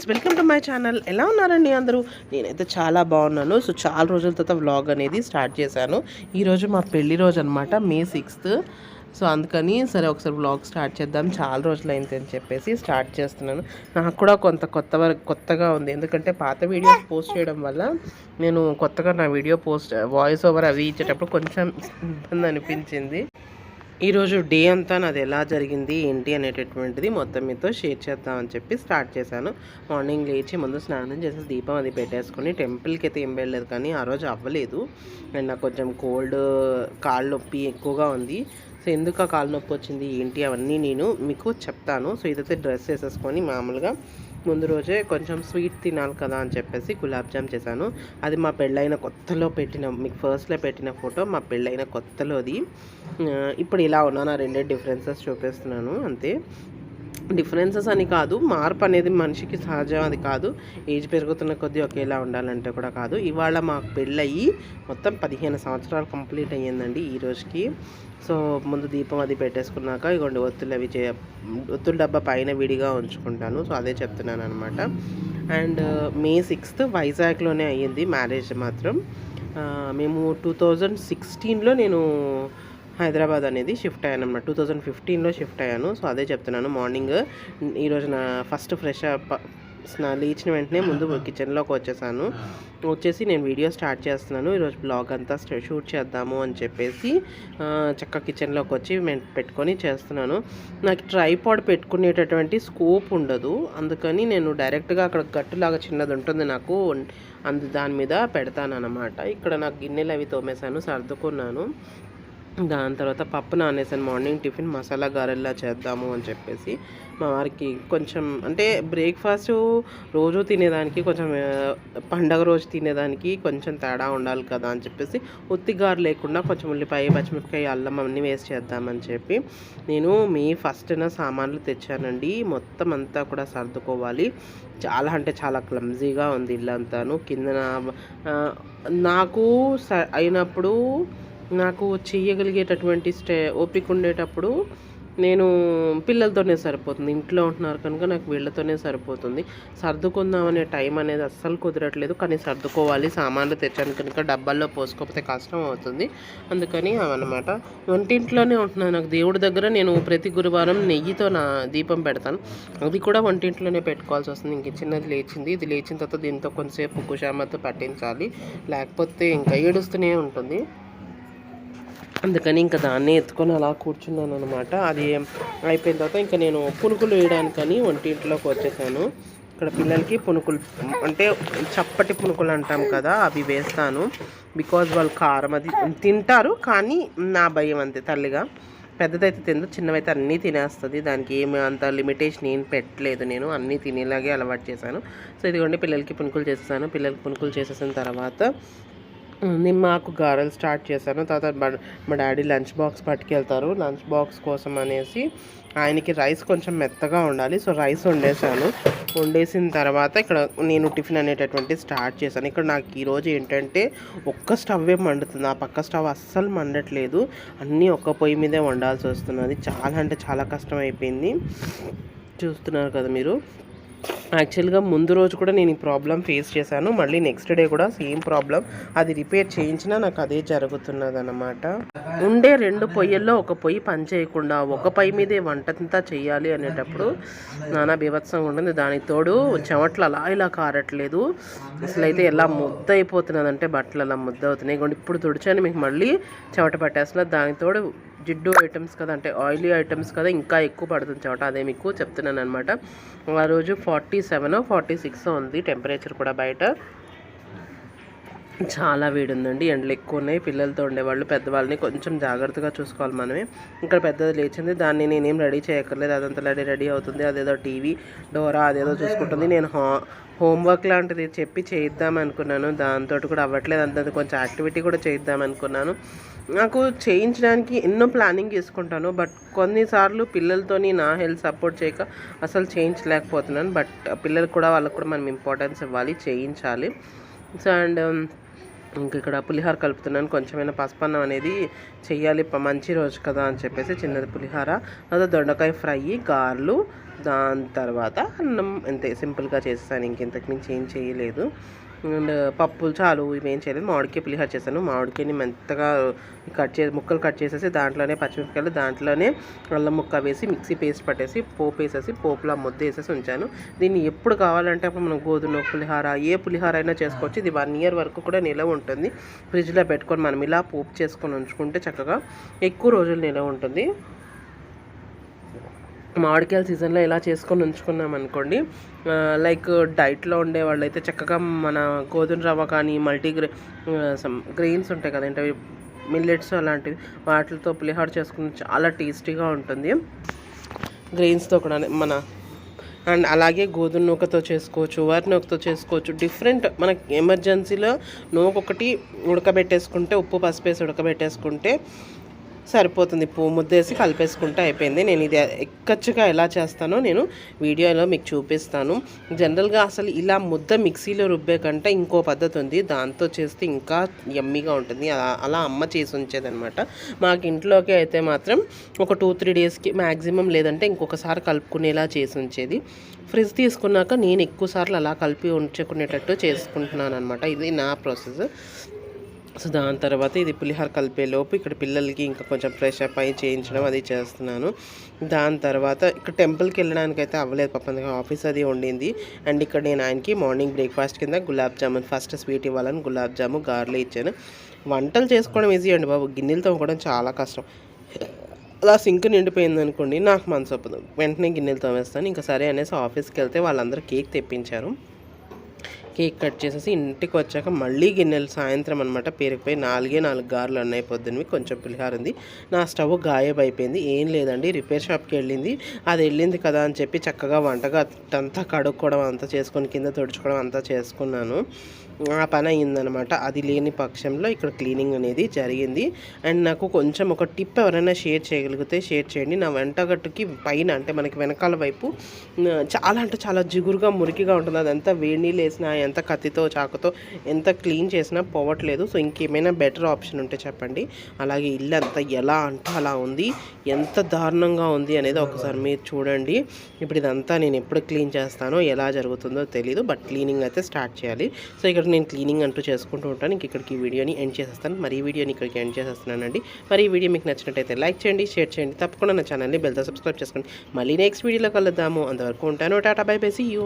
Friends welcome to my channel. ఎలా ఉన్నారండి అందరూ? నేనైతే చాలా బాగున్నాను. సో చాలా రోజుల తర్వాత వ్లాగ్ అనేది స్టార్ట్ చేశాను. ఈరోజు మా పెళ్ళి రోజు అనమాట మే సిక్స్త్. సో అందుకని సరే ఒకసారి వ్లాగ్ స్టార్ట్ చేద్దాం. చాలా రోజులు అయింది అని చెప్పేసి స్టార్ట్ చేస్తున్నాను. నాకు కూడా కొంత కొత్త వరకు కొత్తగా ఉంది. ఎందుకంటే పాత వీడియోస్ పోస్ట్ చేయడం వల్ల నేను కొత్తగా నా వీడియో పోస్ట్ వాయిస్ ఓవర్ అవి ఇచ్చేటప్పుడు కొంచెం ఇబ్బంది అనిపించింది. ఈరోజు డే అంతా నాది ఎలా జరిగింది ఏంటి అనేటటువంటిది మొత్తం మీతో షేర్ చేద్దామని చెప్పి స్టార్ట్ చేశాను. మార్నింగ్ లేచి ముందు స్నానం చేసి దీపం అది పెట్టేసుకొని టెంపుల్కి అయితే ఏం వెళ్ళలేదు కానీ ఆ రోజు అవ్వలేదు. అండ్ నాకు కొంచెం కోల్డ్ కాళ్ళు నొప్పి ఎక్కువగా ఉంది. సో ఎందుకు ఆ కాళ్ళు నొప్పి వచ్చింది ఏంటి అవన్నీ నేను మీకు చెప్తాను. సో ఇదైతే డ్రెస్ వేసేసుకొని మామూలుగా ముందు రోజే కొంచెం స్వీట్ తినాలి కదా అని చెప్పేసి గులాబ్ జామ్ చేశాను. అది మా పెళ్ళైన కొత్తలో పెట్టిన మీకు ఫస్ట్లో పెట్టిన ఫోటో మా పెళ్ళైన కొత్తలోది. అది ఇప్పుడు ఇలా ఉన్నాను ఆ రెండే డిఫరెన్సెస్ చూపిస్తున్నాను అంతే. డిఫరెన్సెస్ అని కాదు మార్పు అనేది మనిషికి సహజం అది కాదు. ఏజ్ పెరుగుతున్న కొద్దీ ఒకేలా ఉండాలంటే కూడా కాదు. ఇవాళ మాకు పెళ్ళయి మొత్తం పదిహేను సంవత్సరాలు కంప్లీట్ అయ్యిందండి ఈ రోజుకి. సో ముందు దీపం అది పెట్టేసుకున్నాక ఇగోండి ఒత్తులు అవి చే ఒత్తుల డబ్బా పైన విడిగా ఉంచుకుంటాను. సో అదే చెప్తున్నాను అనమాట అండ్ మే సిక్స్త్ వైజాగ్లోనే అయ్యింది మ్యారేజ్ మాత్రం. మేము టూ థౌజండ్ సిక్స్టీన్లో నేను హైదరాబాద్ అనేది షిఫ్ట్ అయ్యాను అనమాట టూ థౌజండ్ ఫిఫ్టీన్లో షిఫ్ట్ అయ్యాను. సో అదే చెప్తున్నాను మార్నింగ్ ఈరోజు నా ఫస్ట్ ఫ్రెష్ అప్ స్నా లేచిన వెంటనే ముందు కిచెన్లోకి వచ్చేసాను. వచ్చేసి నేను వీడియో స్టార్ట్ చేస్తున్నాను. ఈరోజు బ్లాగ్ అంతా షూట్ చేద్దాము అని చెప్పేసి చక్క కిచెన్లోకి వచ్చి నేను పెట్టుకొని చేస్తున్నాను. నాకు ట్రైపాడ్ పెట్టుకునేటటువంటి స్కోప్ ఉండదు. అందుకని నేను డైరెక్ట్గా అక్కడ గట్టులాగా చిన్నది ఉంటుంది నాకు అందు దాని మీద పెడతాను అనమాట ఇక్కడ నాకు గిన్నెలు అవి తోమేశాను సర్దుకున్నాను. దాని తర్వాత పప్పు నానేసాను. మార్నింగ్ టిఫిన్ మసాలా గారెల్లా చేద్దాము అని చెప్పేసి మా వారికి కొంచెం అంటే బ్రేక్ఫాస్ట్ రోజు తినేదానికి కొంచెం పండగ రోజు తినేదానికి కొంచెం తేడా ఉండాలి కదా అని చెప్పేసి ఉత్తి గారు లేకుండా కొంచెం ఉల్లిపాయ పచ్చిమిరపకాయ అల్లం అన్నీ వేసి చేద్దామని చెప్పి నేను మీ ఫస్ట్న సామాన్లు తెచ్చానండి. మొత్తం అంతా కూడా సర్దుకోవాలి. చాలా అంటే చాలా క్లమ్జీగా ఉంది ఇల్లంతాను. కింద నాకు స అయినప్పుడు నాకు చేయగలిగేటటువంటి స్టే ఓపిక ఉండేటప్పుడు నేను పిల్లలతోనే సరిపోతుంది. ఇంట్లో ఉంటున్నారు కనుక నాకు వీళ్ళతోనే సరిపోతుంది. సర్దుకుందామనే టైం అనేది అస్సలు కుదరట్లేదు. కానీ సర్దుకోవాలి. సామాన్లు తెచ్చాను కనుక డబ్బాల్లో పోసుకోకపోతే కష్టం అవుతుంది. అందుకని అవన్నమాట వంటింట్లోనే ఉంటున్నాను. నాకు దేవుడి దగ్గర నేను ప్రతి గురువారం నెయ్యితో నా దీపం పెడతాను. అది కూడా వంటింట్లోనే పెట్టుకోవాల్సి వస్తుంది. ఇంక చిన్నది లేచింది. ఇది లేచిన తర్వాత దీంతో కొంతసేపు కుషామతో పట్టించాలి. లేకపోతే ఇంకా ఏడుస్తూనే ఉంటుంది. అందుకని ఇంకా దాన్ని ఎత్తుకొని అలా కూర్చున్నాను అనమాట అది అయిపోయిన తర్వాత ఇంకా నేను పునుకులు వేయడానికని వంటింట్లోకి వచ్చేసాను. ఇక్కడ పిల్లలకి పునుకులు అంటే చప్పటి పునుకులు అంటాం కదా అవి వేస్తాను. బికాజ్ వాళ్ళు కారం అది తింటారు కానీ నా భయం అంతే తల్లిగా. పెద్దదైతే తిందు చిన్నవైతే అన్నీ తినేస్తుంది. దానికి ఏమి అంత లిమిటేషన్ ఏం పెట్టలేదు నేను. అన్నీ తినేలాగే అలవాటు చేశాను. సో ఇదిగోండి పిల్లలకి పునుకులు చేస్తాను పిల్లలకి పునుకులు చేసేసిన తర్వాత నిమ్మాకు గారెలు స్టార్ట్ చేశాను. తర్వాత మా- మా డాడీ లంచ్ బాక్స్ పట్టుకెళ్తారు. లంచ్ బాక్స్ కోసం అనేసి ఆయనకి రైస్ కొంచెం మెత్తగా ఉండాలి. సో రైస్ వండేసాను వండేసిన తర్వాత ఇక్కడ నేను టిఫిన్ అనేటటువంటి స్టార్ట్ చేశాను. ఇక్కడ నాకు ఈరోజు ఏంటంటే ఒక్క స్టవ్వే మండుతుంది. ఆ పక్క స్టవ్ అస్సలు మండట్లేదు. అన్నీ ఒక్క పొయ్యి మీదే వండాల్సి వస్తున్నది. చాలా అంటే చాలా కష్టం అయిపోయింది చూస్తున్నారు కదా మీరు. యాక్చువల్గా ముందు రోజు కూడా నేను ఈ ప్రాబ్లం ఫేస్ చేశాను. మళ్ళీ నెక్స్ట్ డే కూడా సేమ్ ప్రాబ్లం. అది రిపేర్ చేయించినా నాకు అదే జరుగుతున్నది అనమాట ఉండే రెండు పొయ్యిల్లో ఒక పొయ్యి పని చేయకుండా ఒక పొయ్యి మీదే వంటంతా చేయాలి అనేటప్పుడు నానా బీభత్సంగా ఉంటుంది. దానికి తోడు చెమట్లు అలా ఇలా కారట్లేదు. అసలు అయితే ఎలా ముద్ద అయిపోతున్నదంటే బట్టలు అలా ముద్ద అవుతున్నాయి ఇప్పుడు తుడిచాను మీకు మళ్ళీ చెమట పట్టేస్తున్నారు దానికి తోడు జిడ్డు ఐటమ్స్ కదా అంటే ఆయిలీ ఐటమ్స్ కదా ఇంకా ఎక్కువ పడుతుంది చోట అదే మీకు చెప్తున్నాను అనమాట. ఆ రోజు ఫార్టీ సెవెన్ ఫార్టీ సిక్స్ ఉంది టెంపరేచర్ కూడా బయట. చాలా వేడి ఉందండి ఎండలు ఎక్కువ ఉన్నాయి. పిల్లలతో ఉండేవాళ్ళు పెద్దవాళ్ళని కొంచెం జాగ్రత్తగా చూసుకోవాలి మనమే. ఇక్కడ పెద్దది లేచింది. దాన్ని నేనేం రెడీ చేయక్కర్లేదు. అదంతా రెడీ రెడీ అవుతుంది. అదేదో టీవీ డోరా అదేదో చూసుకుంటుంది. నేను హా హోంవర్క్ లాంటిది చెప్పి చేయిద్దాం అనుకున్నాను. దాంతో కూడా అవ్వట్లేదు. అంత కొంచెం యాక్టివిటీ కూడా చేయిద్దాం అనుకున్నాను. నాకు చేయించడానికి ఎన్నో ప్లానింగ్ చేసుకుంటాను. బట్ కొన్నిసార్లు పిల్లలతోని నా హెల్త్ సపోర్ట్ చేయక అసలు చేయించలేకపోతున్నాను. బట్ పిల్లలు కూడా వాళ్ళకు కూడా మనం ఇంపార్టెన్స్ ఇవ్వాలి చేయించాలి. సో అండ్ ఇంక ఇక్కడ పులిహోర కలుపుతున్నాను. కొంచెమైనా పసుపన్నం అనేది చెయ్యాలి. మంచి రోజు కదా అని చెప్పేసి చిన్నది పులిహోర అదే దొండకాయ ఫ్రై గారెలు దాని తర్వాత అన్నం. అంతే సింపుల్గా చేస్తాను ఇంకెంతకు మించి ఏం చేయలేదు. అండ్ పప్పులు చాలు ఇవేం చేయలేదు. మామిడికాయ పులిహోర చేశాను. మామిడికాయని మెత్తగా కట్ చేసి ముక్కలు కట్ చేసేసి దాంట్లోనే పచ్చిమిరపకాయలు దాంట్లోనే అల్లం ముక్క వేసి మిక్సీ పేస్ట్ పట్టేసి పోపు వేసేసి పోపులో ముద్ద వేసేసి ఉంచాను. దీన్ని ఎప్పుడు కావాలంటే అప్పుడు మనం గోధుమ పులిహోర ఏ పులిహోర అయినా చేసుకోవచ్చు. ఇది వన్ ఇయర్ వరకు కూడా నిలవ ఉంటుంది. ఫ్రిడ్జ్లో పెట్టుకొని మనం ఇలా పోపు చేసుకొని ఉంచుకుంటే చక్కగా ఎక్కువ రోజులు నిలవ ఉంటుంది. మామిడికాయల సీజన్లో ఇలా చేసుకొని ఉంచుకున్నాం అనుకోండి లైక్ డైట్లో ఉండే వాళ్ళైతే చక్కగా మన గోధుమ రవ్వ కానీ మల్టీగ్రే సమ్ గ్రెయిన్స్ ఉంటాయి కదా ఏంటవి? మిల్లెట్స్ అలాంటివి వాటితో పులిహోర చేసుకుని చాలా టేస్టీగా ఉంటుంది. గ్రెయిన్స్తో కూడా మన అండ్ అలాగే గోధుమ నూకతో చేసుకోవచ్చు వరి నూకతో చేసుకోవచ్చు డిఫరెంట్ మనకి ఎమర్జెన్సీలో నూకొకటి ఉడకబెట్టేసుకుంటే ఉప్పు పసుపేసి ఉడకబెట్టేసుకుంటే సరిపోతుంది. పువ్వు ముద్దేసి కలిపేసుకుంటే అయిపోయింది. నేను ఇది ఎక్కచ్చుగా ఎలా చేస్తానో నేను వీడియోలో మీకు చూపిస్తాను. జనరల్గా అసలు ఇలా ముద్ద మిక్సీలో రుబ్బే కంటే ఇంకో పద్ధతి ఉంది. దాంతో చేస్తే ఇంకా యమ్మీగా ఉంటుంది. అలా అలా అమ్మ చేసి ఉంచేదనమాట మాకు ఇంట్లోకి అయితే మాత్రం ఒక టూ త్రీ డేస్కి మ్యాక్సిమం లేదంటే ఇంకొకసారి కలుపుకునేలా చేసి ఉంచేది. ఫ్రిడ్జ్ తీసుకున్నాక నేను ఎక్కువసార్లు అలా కలిపి ఉంచుకునేటట్టు చేసుకుంటున్నాను అనమాట ఇది నా ప్రాసెస్. సో దాని తర్వాత ఇది పులిహార కలిపేలోపు ఇక్కడ పిల్లలకి ఇంకా కొంచెం ఫ్రెష్ అప్ అయి చేయించడం అది చేస్తున్నాను. దాని తర్వాత ఇక్కడ టెంపుల్కి వెళ్ళడానికి అయితే అవ్వలేదు పాపం అందుకే ఆఫీస్ అది ఉండింది అండ్ ఇక్కడ నేను ఆయనకి మార్నింగ్ బ్రేక్ఫాస్ట్ కింద గులాబ్ జామున్ ఫస్ట్ స్వీట్ ఇవ్వాలని గులాబ్ జాము గార్లు ఇచ్చాను. వంటలు చేసుకోవడం ఈజీ అండి బాబు గిన్నెలు తోముకోవడం చాలా కష్టం. అలా సింక్ నిండిపోయింది అనుకోండి నాకు మనసు వెంటనే గిన్నెలు తోమేస్తాను. ఇంకా సరే అనేసి ఆఫీస్కి వెళ్తే వాళ్ళందరూ కేక్ తెప్పించారు. కేక్ కట్ చేసేసి ఇంటికి వచ్చాక మళ్ళీ గిన్నెలు సాయంత్రం అనమాట పేరుకుపోయి నాలుగే నాలుగు గారెలు ఉన్నాయి పొద్దున్నవి కొంచెం పులిహార ఉంది. నా స్టవ్ గాయబ్ అయిపోయింది. ఏం లేదండి రిపేర్ షాప్కి వెళ్ళింది. అది వెళ్ళింది కదా అని చెప్పి చక్కగా వంటగా అంతా కడుక్కోవడం అంతా చేసుకొని కింద తుడుచుకోవడం అంతా చేసుకున్నాను. ఆ పని అయిందనమాట అది లేని పక్షంలో ఇక్కడ క్లీనింగ్ అనేది జరిగింది. అండ్ నాకు కొంచెం ఒక టిప్ ఎవరైనా షేర్ చేయగలిగితే షేర్ చేయండి. నా వెంటగట్టుకి పైన అంటే మనకి వెనకాల వైపు చాలా అంటే చాలా జిగురుగా మురికిగా ఉంటుంది. అదంతా వేడి నీళ్ళు వేసినా ఎంత కత్తితో చాకుతో ఎంత క్లీన్ చేసినా పోవట్లేదు. సో ఇంకేమైనా బెటర్ ఆప్షన్ ఉంటే చెప్పండి. అలాగే ఇల్లు అంతా ఎలా అంటే అలా ఉంది. ఎంత దారుణంగా ఉంది అనేది ఒకసారి మీరు చూడండి. ఇప్పుడు ఇదంతా నేను ఎప్పుడు క్లీన్ చేస్తానో ఎలా జరుగుతుందో తెలియదు బట్ క్లీనింగ్ అయితే స్టార్ట్ చేయాలి. సో ఇక్కడ నేను క్లీనింగ్ అంటూ చేసుకుంటూ ఉంటాను. ఇంక ఇక్కడికి ఈ వీడియోని ఎండ్ చేసేస్తాను. మరి ఈ వీడియోని ఇక్కడికి ఎండ్ చేసేస్తున్నానండి. మరి ఈ వీడియో మీకు నచ్చినట్టయితే లైక్ చేయండి షేర్ చేయండి. తప్పకుండా నా ఛానల్ని బెల్తో సబ్స్క్రైబ్ చేసుకోండి. మళ్ళీ నెక్స్ట్ వీడియోలో కలుద్దాము. అంతవరకు ఉంటాను. Tata bye bye. See you